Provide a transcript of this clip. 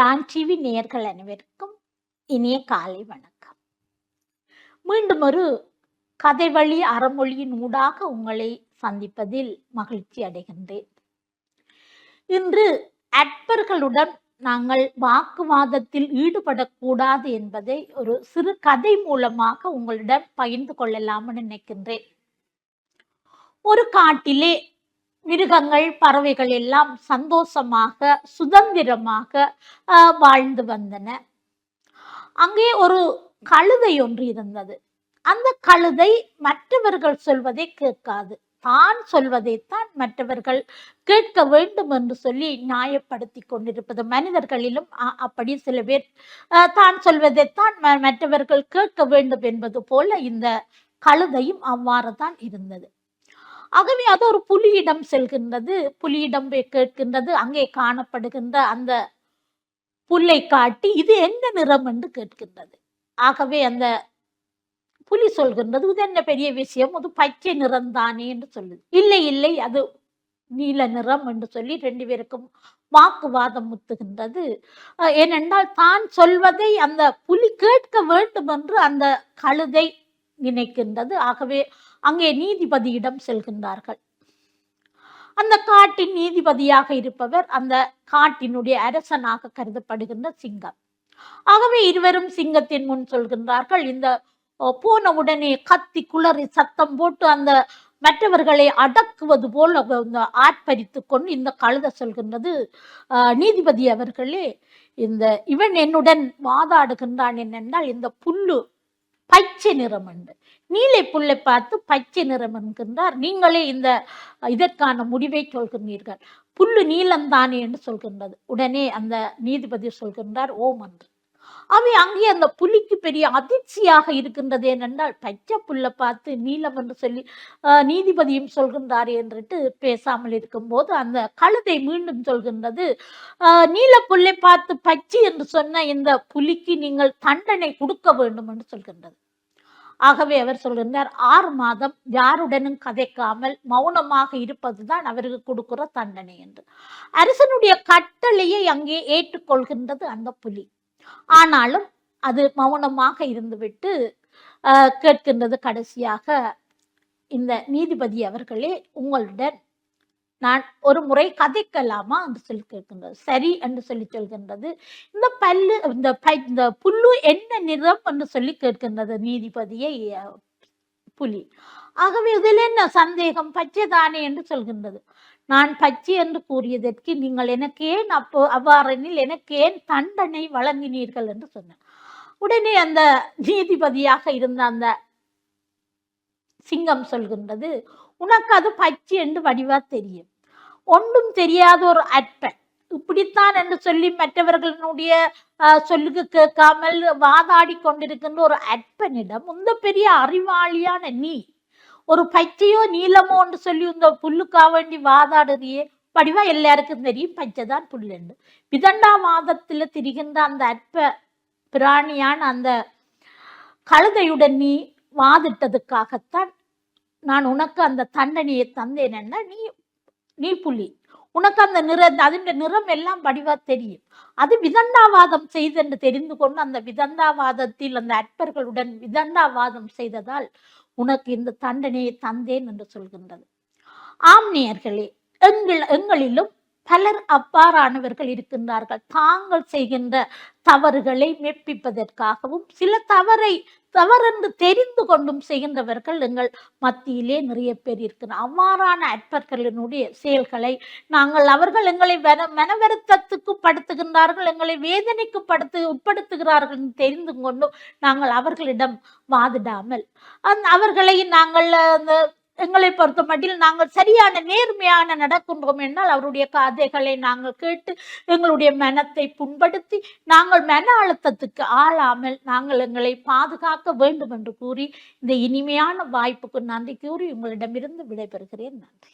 Don TV நேயர்கள் அனைவருக்கும் இனிய காலை வணக்கம். மீண்டும் ஒரு கதை வழி அறமொழியின் ஊடாக உங்களை சந்திப்பதில் மகிழ்ச்சி அடைகின்றேன். இன்று அட்பர்களுடன் நாங்கள் வாக்குவாதத்தில் ஈடுபடக்கூடாது என்பதை ஒரு சிறு கதை மூலமாக உங்களிடம் பகிர்ந்து கொள்ளலாம்னு நினைக்கின்றேன். ஒரு காட்டிலே மிருகங்கள் பறவைகள் எல்லாம் சந்தோஷமாக சுதந்திரமாக வாழ்ந்து வந்தன. அங்கே ஒரு கழுதை ஒன்று இருந்தது. அந்த கழுதை மற்றவர்கள் சொல்வதை கேட்காது. தான் சொல்வதைத்தான் மற்றவர்கள் கேட்க வேண்டும் என்று சொல்லி நியாயப்படுத்தி கொண்டிருப்பது. மனிதர்களிலும் அ- அப்படி சில பேர் தான் சொல்வதைத்தான் ம- மற்றவர்கள் கேட்க வேண்டும் என்பது போல இந்த கழுதையும் அவ்வாறு தான் இருந்தது. ஆகவே அது ஒரு புலியிடம் செல்கின்றது புலியிடம் போய் கேட்கின்றது அங்கே காணப்படுகின்ற அந்த புல்லை காட்டி இது என்ன நிறம் என்று கேட்கின்றது. ஆகவே அந்த புலி சொல்கின்றது இது என்ன பெரிய விஷயம்? அது பச்சை நிறம் தானே என்று சொல்லுது. இல்லை இல்லை அது நீல நிறம் என்று சொல்லி ரெண்டு பேருக்கும் வாக்குவாதம் முத்துகின்றது. ஏனென்றால் தான் சொல்வதை அந்த புலி கேட்க வேண்டும் என்று அந்த கழுதை நினைக்கின்றது. ஆகவே அங்கே நீதிபதியிடம் செல்கின்றார்கள். அந்த காட்டின் நீதிபதியாக இருப்பவர் அந்த காட்டினுடைய அரசனாக கருதப்படுகின்ற சிங்கம். ஆகவே இருவரும் சிங்கத்தின் முன் சொல்கின்றார்கள் இந்த போன உடனே கத்தி குளறி சத்தம் போட்டு அந்த மற்றவர்களை அடக்குவது போல் ஆர்ப்பரித்து கொண்டு இந்த கழுத சொல்கின்றது நீதிபதி அவர்களே இந்த இவன் என்னுடன் வாதாடுகின்றான் என்னென்றால் இந்த புல்லு பச்சை நிறம் என்று நீலை புல்லை பார்த்து பச்சை நிறம் என்கின்றார். நீங்களே இந்த இதற்கான முடிவை சொல்கின்றீர்கள். புல்லு நீலம்தானே என்று சொல்கின்றது. உடனே அந்த நீதிபதி சொல்கின்றார் ஓம் என்று. அவை அங்கே அந்த புலிக்கு பெரிய அதிர்ச்சியாக இருக்கின்றது ஏனென்றால் பச்சை புல்லை பார்த்து நீலம் என்று சொல்லி நீதிபதியும் சொல்கின்றார் என்றுட்டு பேசாமல் இருக்கும்போது அந்த கழுதை மீண்டும் சொல்கின்றது. நீல புல்லை பார்த்து பச்சை என்று சொன்ன இந்த புலிக்கு நீங்கள் தண்டனை கொடுக்க வேண்டும் என்று சொல்கின்றது. ஆகவே அவர் சொல்கின்றார் ஆறு மாதம் யாருடனும் கதைக்காமல் மௌனமாக இருப்பதுதான் அவருக்கு கொடுக்கிற தண்டனை என்று. அரசனுடைய கட்டளையை அங்கே ஏற்றுக்கொள்கின்றது அந்த புலி. ஆனாலும் அது மௌனமாக இருந்துவிட்டு கேட்கின்றது கடைசியாக இந்த நீதிபதி அவர்களே உங்களுடன் நான் ஒரு முறை கதைக்கலாமா என்று சொல்லி கேட்கின்றது. சரி என்று சொல்லி சொல்கின்றது. இந்த பல்லு இந்த இந்த புல்லு என்ன நிறம் என்று சொல்லி கேட்கின்றது நீதிபதியை புலி. ஆகவே இதில் என்ன சந்தேகம்? பச்சை தானே என்று சொல்கின்றது. நான் பச்சை என்று கூறியதற்கு நீங்கள் எனக்கு ஏன் அப்போ அவ்வாறெனில் எனக்கு ஏன் தண்டனை வழங்கினீர்கள் என்று சொன்னேன். உடனே அந்த நீதிபதியாக இருந்த அந்த சிங்கம் சொல்கின்றது உனக்கு அது பச்சை என்று வடிவா தெரியும். ஒன்றும் தெரியாத ஒரு அற்பன் இப்படித்தான் என்று சொல்லி மற்றவர்களுடைய சொல்லுக்கு கேட்காமல் வாதாடி கொண்டிருக்கின்ற ஒரு அற்பனிடம் இந்த பெரிய அறிவாளியான நீ ஒரு பச்சையோ நீலமோ என்று சொல்லி இந்த புல்லுக்கா வேண்டி வாதாடுறியே வடிவா எல்லாருக்கும் தெரியும் பச்சைதான் புல்லுண்டு விதண்டாவாதத்துல திரிகின்ற அந்த அற்ப பிராணியான அந்த கழுதையுடன் நீ வாதிட்டதுக்காகத்தான் நான் உனக்கு அந்த தண்டனையை தந்தேன் என்ன நீ புலி உனக்கு அந்த நிற அதனுடைய நிறம் எல்லாம் வடிவா தெரியும். அது விதண்டாவாதம் செய்தென்று தெரிந்து கொண்டு அந்த விதண்டாவாதத்தில் அந்த அற்பர்களுடன் விதண்டாவாதம் செய்ததால் உனக்கு இந்த தண்டனையை தந்தேன் என்று சொல்கின்றது. ஆம் நேயர்களே எங்கள் எங்களிலும் பலர் அவ்வாறானவர்கள் இருக்கின்றார்கள். தாங்கள் செய்கின்ற தவறுகளை மெப்பிப்பதற்காகவும் சில தவறை தவறென்று தெரிந்து கொண்டும் செய்கின்றவர்கள் எங்கள் மத்தியிலே நிறைய பேர் இருக்கிறார் அவ்வாறான அற்பர்களினுடைய செயல்களை நாங்கள் அவர்கள் எங்களை வன மனவருத்தத்துக்கு படுத்துகின்றார்கள் எங்களை வேதனைக்கு படுத்து உட்படுத்துகிறார்கள் தெரிந்து கொண்டும் நாங்கள் அவர்களிடம் வாதிடாமல் அவர்களை நாங்கள் அந்த எங்களை பொறுத்த மட்டில் நாங்கள் சரியான நேர்மையான நடக்கின்றோம் என்றால் அவருடைய கதைகளை நாங்கள் கேட்டு எங்களுடைய மனத்தை புண்படுத்தி நாங்கள் மன அழுத்தத்துக்கு ஆளாமல் நாங்கள் எங்களை பாதுகாக்க வேண்டும் என்று கூறி இந்த இனிமையான வாய்ப்புக்கு நன்றி கூறி உங்களிடமிருந்து விடைபெறுகிறேன். நன்றி.